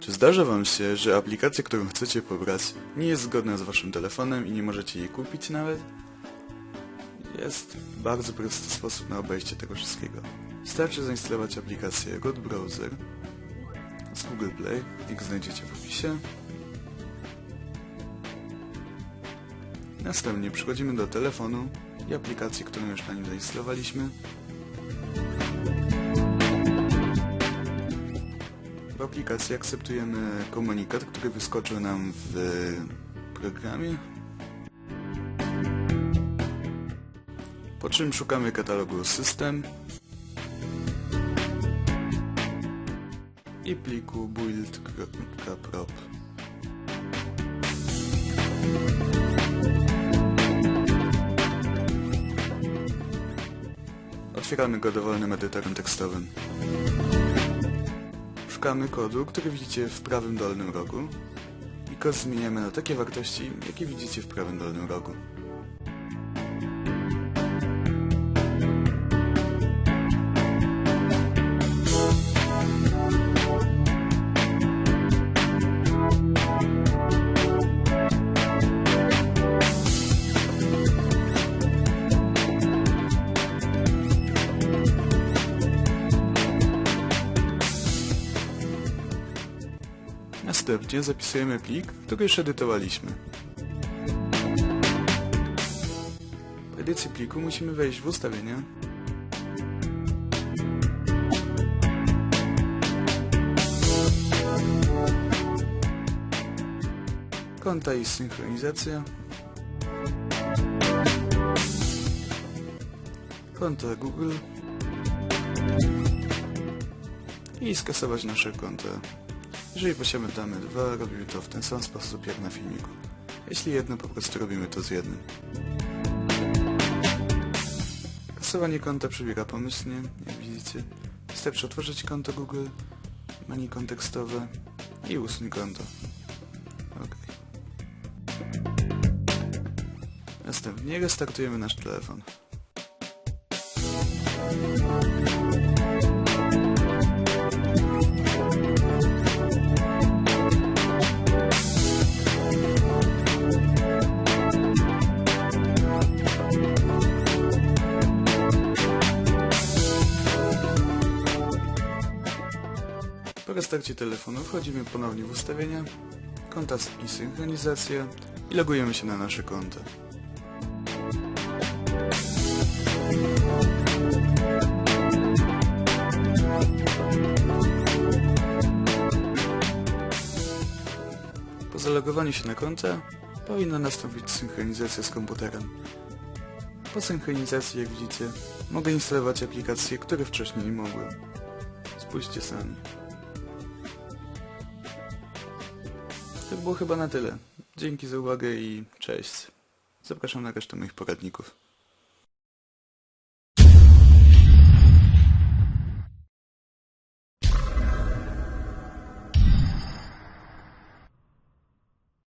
Czy zdarza wam się, że aplikacja, którą chcecie pobrać, nie jest zgodna z waszym telefonem i nie możecie jej kupić nawet? Jest bardzo prosty sposób na obejście tego wszystkiego. Wystarczy zainstalować aplikację Root Browser z Google Play, link znajdziecie w opisie. Następnie przechodzimy do telefonu i aplikacji, którą już na nim zainstalowaliśmy. W aplikacji akceptujemy komunikat, który wyskoczył nam w programie. Po czym szukamy katalogu System i pliku build.prop. Otwieramy go dowolnym edytorem tekstowym. Szukamy kodu, który widzicie w prawym dolnym rogu i kod zmieniamy na takie wartości, jakie widzicie w prawym dolnym rogu. Następnie zapisujemy plik, który już edytowaliśmy. W edycji pliku musimy wejść w ustawienia konta i synchronizacja. Konta Google. I skasować nasze konta jeżeli posiadamy dane dwa, robimy to w ten sam sposób jak na filmiku. Jeśli jedno, po prostu robimy to z jednym. Kasowanie konta przebiega pomyślnie, jak widzicie. Wystarczy otworzyć konto Google, menu kontekstowe i usuń konto. OK. Następnie restartujemy nasz telefon. Po restarcie telefonu wchodzimy ponownie w ustawienia, konta i synchronizację i logujemy się na nasze konto. Po zalogowaniu się na konta powinna nastąpić synchronizacja z komputerem. Po synchronizacji, jak widzicie, mogę instalować aplikacje, które wcześniej nie mogłem. Spójrzcie sami. To było chyba na tyle. Dzięki za uwagę i cześć. Zapraszam na resztę moich poradników.